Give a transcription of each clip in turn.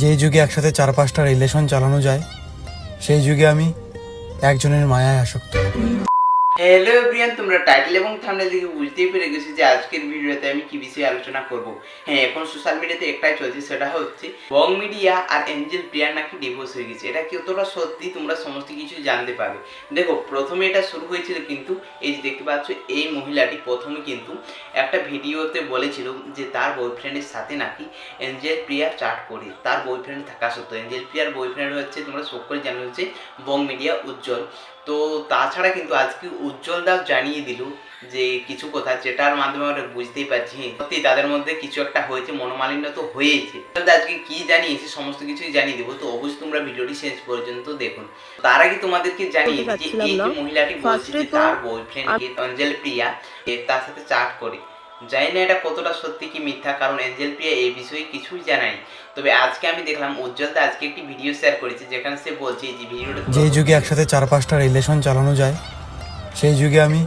যেই যুগে একসাথে চার পাঁচটা রিলেশন চালানো যায় সেই যুগে আমি একজনের মায়ায় আসক্ত। হ্যালো এভরিয়ান তোমরা টাইটেল এবং থাম্বনেল দেখে বুঝতেই পেরে গেছি যে আজকের ভিডিওতে আমি কি বিষয়ে আলোচনা করব। হ্যাঁ এখন সোশ্যাল মিডিয়াতে একটাই চলছে, সেটা হচ্ছে বং মিডিয়া আর এঞ্জেল প্রিয়ার নাকি ডিভোর্স হয়ে গেছে। এটা কতটা সত্যি? তোমরা সমস্ত কিছু জানতে পারবে। দেখো, প্রথমে এটা শুরু হয়েছিল কিন্তু, এই যে দেখতে পাচ্ছ, এই মহিলাটি প্রথমে কিন্তু একটা ভিডিওতে বলেছিল যে তার বয়ফ্রেন্ডের সাথে নাকি এঞ্জেল প্রিয়া চাট করে। তার বয়ফ্রেন্ড থাকা সত্ত্বেও এঞ্জেল প্রিয়ার বয়ফ্রেন্ড হচ্ছে, তোমরা সকলে জানো, হচ্ছে বং মিডিয়া উজ্জ্বল। তো তাছাড়া কিন্তু আজকে উজ্জ্বল দাস জানিয়ে দিল যে কিছু কথা যেটার মাধ্যমে আমরা বুঝতেই পারছি। সত্যি তাদের মধ্যে কিছু একটা হয়েছে মনোমালিন্য তো হয়েছে। উজ্জ্বল আজকে কি জানিয়েছে সমস্ত কিছুই জানিয়ে দেবো। তো অবশ্যই তোমরা ভিডিওটি শেষ পর্যন্ত দেখুন। তার আগে তোমাদেরকে জানিয়ে যে এই যে মহিলাটি বলছে যে তার বয়ফ্রেন্ড অঞ্জল প্রিয়া তার সাথে চাট করে। জানি না এটা কতটা সত্যি কি মিথ্যা কারণ এঞ্জেল প্রিয়া এই বিষয়ে কিছুই জানায়নি। তবে আজকে আমি দেখলাম উজ্জ্বল দা আজকে একটি ভিডিও শেয়ার করেছে যেখানে সে বলছে যে ভিডিওটা যেই যুগে একসাথে চার পাঁচটা রিলেশন চালানো যায় সেই যুগে আমি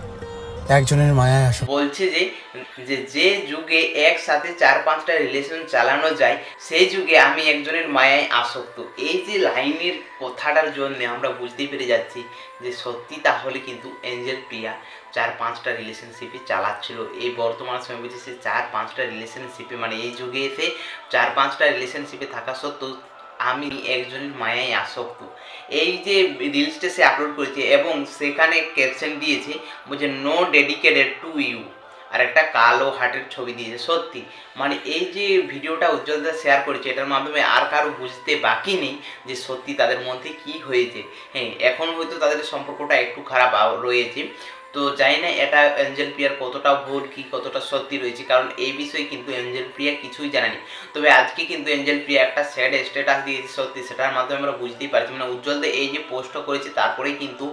একজনের মায়ায় আসক্ত বলছে যে যে যে যুগে একসাথে চার পাঁচটা রিলেশন চালানো যায়, সেই যুগে আমি একজনের মায়ায় আসক্ত। এই যে লাইনের কথাটার জন্য আমরা বুঝতে পেরে যাচ্ছি যে সত্যি তাহলে কিন্তু এঞ্জেল প্রিয়া চার পাঁচটা রিলেশনশিপে চালাচ্ছিল। এই বর্তমান সময় বলছে সে চার পাঁচটা রিলেশনশিপে মানে এই যুগে এসে চার পাঁচটা রিলেশনশিপে থাকা সত্ত্বেও আমি একজনের মায়ায় আসক্ত। এই যে রিলসটা সে আপলোড করেছে এবং সেখানে ক্যাপশন দিয়েছে, বলছে নো ডেডিকেটেড টু ইউ আর একটা কালো হার্টের ছবি দিয়েছে, সত্যি। মানে এই যে ভিডিওটা উজ্জ্বলদা শেয়ার করেছে, এটার মাধ্যমে আর কারও বুঝতে বাকি নেই যে সত্যি তাদের মধ্যে কি হয়েছে। হ্যাঁ এখন হয়তো তাদের সম্পর্কটা একটু খারাপ রয়েছে। তো জানি না এটা এঞ্জেল প্রিয়ার কতটা ভুল কি কতটা সত্যি রয়েছে, কারণ এই বিষয়ে কিন্তু এঞ্জেল প্রিয়া কিছুই জানানি তবে আজকে কিন্তু এঞ্জেল প্রিয়া একটা স্যাড স্ট্যাটাস দিয়েছে সত্যি, সেটার মাধ্যমে আমরা বুঝতেই পারছি। মানে উজ্জ্বলদা এই যে পোস্টটা করেছে, তারপরেই কিন্তু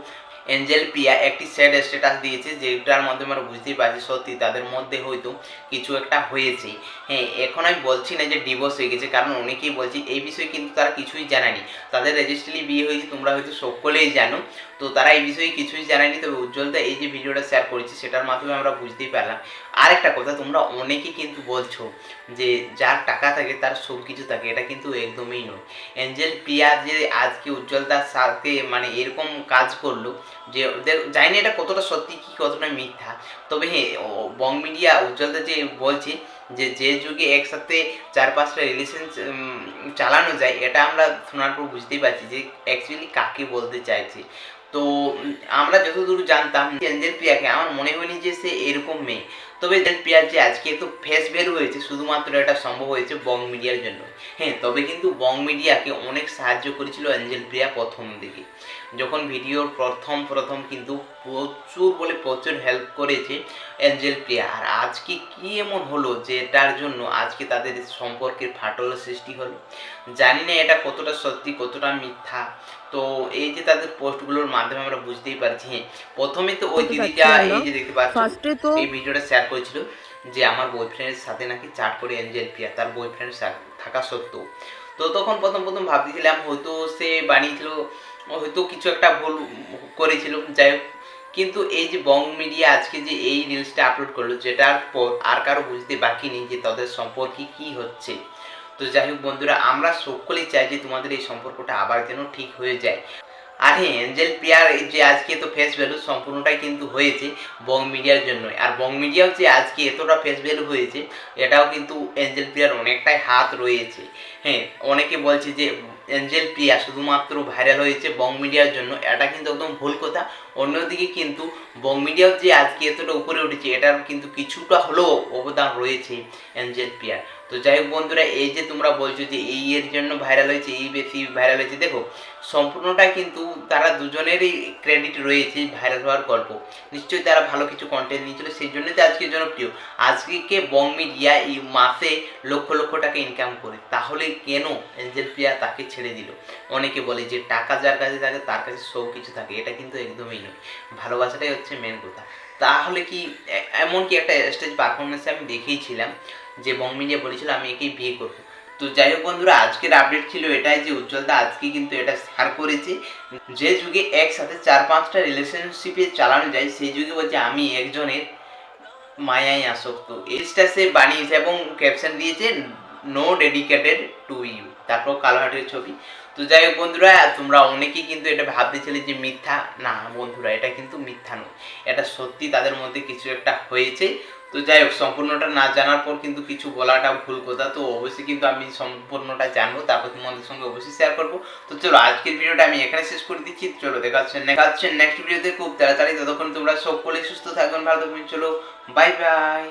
এঞ্জেল প্রিয়া একটি স্যাড স্ট্যাটাস দিয়েছে, যেটার মাধ্যমে আমরা বুঝতেই পারছি সত্যি তাদের মধ্যে হয়তো কিছু একটা হয়েছে। হ্যাঁ এখন আমি বলছি না যে ডিভোর্স হয়ে গেছে, কারণ অনেকেই বলছে এই বিষয়ে কিন্তু তারা কিছুই জানায়নি। তাদের রেজিস্ট্রি বিয়ে হয়েছে, তোমরা হয়তো সকলেই জানো। তো তারা এই বিষয়ে কিছুই জানায়নি, তবে উজ্জ্বলদা এই যে ভিডিওটা শেয়ার করেছে, সেটার মাধ্যমে আমরা বুঝতেই পারলাম। আরেকটা কথা, তোমরা অনেকেই কিন্তু বলছো যে যার টাকা থাকে, তার সব কিছু থাকে, এটা কিন্তু একদমই নয়। এঞ্জেল প্রিয়া যে আজকে উজ্জ্বলদার সাথে মানে এরকম কাজ করল যে ওদের জানি না এটা কতটা সত্যি কি কতটা মিথ্যা। তবে হ্যাঁ বং মিডিয়া উজ্জ্বলদা যে বলছে যে যে যুগে একসাথে চার পাঁচটা রিলেশন চালানো যায়, এটা আমরা শোনার পর বুঝতেই পারছি যে অ্যাকচুয়ালি কাকে বলতে চাইছে। তো আমরা যতদূর জানতাম প্রিয়াকে, আমার মনে হয়নি যে সে এরকম মেয়ে। তবে যে আজকে তো ফেস ভ্যালু হয়েছে শুধুমাত্র এটা সম্ভব হয়েছে বং মিডিয়ার জন্য। হ্যাঁ তবে কিন্তু বং মিডিয়াকে অনেক সাহায্য করেছিল এঞ্জেল প্রিয়া প্রথম দিকে। যখন ভিডিওর প্রথম প্রথম কিন্তু প্রচুর বলে প্রচুর হেল্প করেছে অ্যাঞ্জেল প্রিয়া। আর আজকে কি এমন হলো যে এটার জন্য আজকে তাদের সম্পর্কের ফাটল সৃষ্টি হলো? জানি না এটা কতটা সত্যি কতটা মিথ্যা। তো এই যে তাদের পোস্টগুলোর মাধ্যমে আমরা বুঝতেই পারছি হ্যাঁ প্রথমে তো ওই দিদিটা এই যে দেখতে পাচ্ছি এই ভিডিওটা শেয়ার করেছিল যে আমার বয়ফ্রেন্ডের সাথে নাকি চাট করে এঞ্জেল প্রিয়া তার বয়ফ্রেন্ড থাকা সত্ত্বেও। তো তখন প্রথম প্রথম ভাবতেছিলাম হয়তো সে বানিয়েছিল, হয়তো কিছু একটা ভুল করেছিল, যাই হোক। কিন্তু এই যে বং মিডিয়া আজকে যে এই রিলসটা আপলোড করল, যেটার পর আর কারও বুঝতে বাকি নেই যে তাদের সম্পর্কে কি হচ্ছে। তো যাই হোক বন্ধুরা, আমরা সকলেই চাই যে তোমাদের এই সম্পর্কটা আবার যেন ঠিক হয়ে যায়। আর হ্যাঁ এঞ্জেল এই যে আজকে তো ফেস ভ্যালু সম্পূর্ণটাই কিন্তু হয়েছে বং মিডিয়ার জন্যই। আর বং মিডিয়াও যে আজকে এতটা ফেস ভ্যালু হয়েছে, এটাও কিন্তু এঞ্জেল প্রিয়ার অনেকটাই হাত রয়েছে। হ্যাঁ অনেকে বলছে যে এঞ্জেল প্রিয়া শুধুমাত্র ভাইরাল হয়েছে বং মিডিয়ার জন্য, এটা কিন্তু একদম ভুল কথা। অন্যদিকে কিন্তু বং মিডিয়াও যে আজকে এতটা উপরে উঠেছে, এটার কিন্তু কিছুটা হলেও অবদান রয়েছে এঞ্জেল প্রিয়ার তো যাই হোক বন্ধুরা, এই যে তোমরা বলছো যে এই এর জন্য ভাইরাল হয়েছে, এই বেশি ভাইরাল হয়েছে, দেখো, সম্পূর্ণটা কিন্তু তারা দুজনেরই ক্রেডিট রয়েছে ভাইরাল হওয়ার গল্প। নিশ্চয়ই তারা ভালো কিছু কন্টেন্ট নিয়েছিল, সেই জন্যই তো আজকে জনপ্রিয়। আজকে বং মিডিয়া এই মাসে লক্ষ লক্ষ টাকা ইনকাম করে। তাহলে কেন এঞ্জেল প্রিয়া তাকে ছেড়ে দিল? অনেকে বলে যে টাকা যার কাছে থাকে, তার কাছে সব কিছু থাকে। এটা কিন্তু একদমই নয়। ভালোবাসাটাই হচ্ছে মেন কথা। তাহলে কি এ- এমন কি একটা স্টেজ পারফরমেন্সে আমি দেখেইছিলাম। যে বং মিডিয়া বলেছিল, আমি একেই বিয়ে করব। তো যাই হোক বন্ধুরা, আজকের আপডেট ছিল এটাই যে উজ্জ্বলদা আজকে কিন্তু এটা শেয়ার করেছে। যে যুগে একসাথে চার পাঁচটা রিলেশনশিপে চালানো যায়, সেই যুগে বলছে, আমি একজনের মায়ায় আসক্ত। এজটা সে বানিয়েছে এবং ক্যাপশন দিয়েছে নো ডেডিকেটেড টু ইউ তারপর কালোহাটের ছবি। তো যাই হোক বন্ধুরা, তোমরা অনেকেই কিন্তু এটা ভাবতেছিলে যে মিথ্যা। না বন্ধুরা, এটা কিন্তু মিথ্যা নয়। এটা সত্যি তাদের মধ্যে কিছু একটা হয়েছে। তো যাই হোক, সম্পূর্ণটা না জানার পর কিন্তু কিছু বলাটা ভুল কথা। তো অবশ্যই কিন্তু আমি সম্পূর্ণটা জানব, তারপর তোমাদের সঙ্গে অবশ্যই শেয়ার করব। তো চলো, আজকের ভিডিওটা আমি এখানে শেষ করে দিচ্ছি। চলো, দেখা হচ্ছে দেখা হচ্ছে নেক্সট ভিডিওতে খুব তাড়াতাড়ি। ততক্ষণ তোমরা সকলে সুস্থ থাকবেন, ভালো থাকবেন। চলো বাই বাই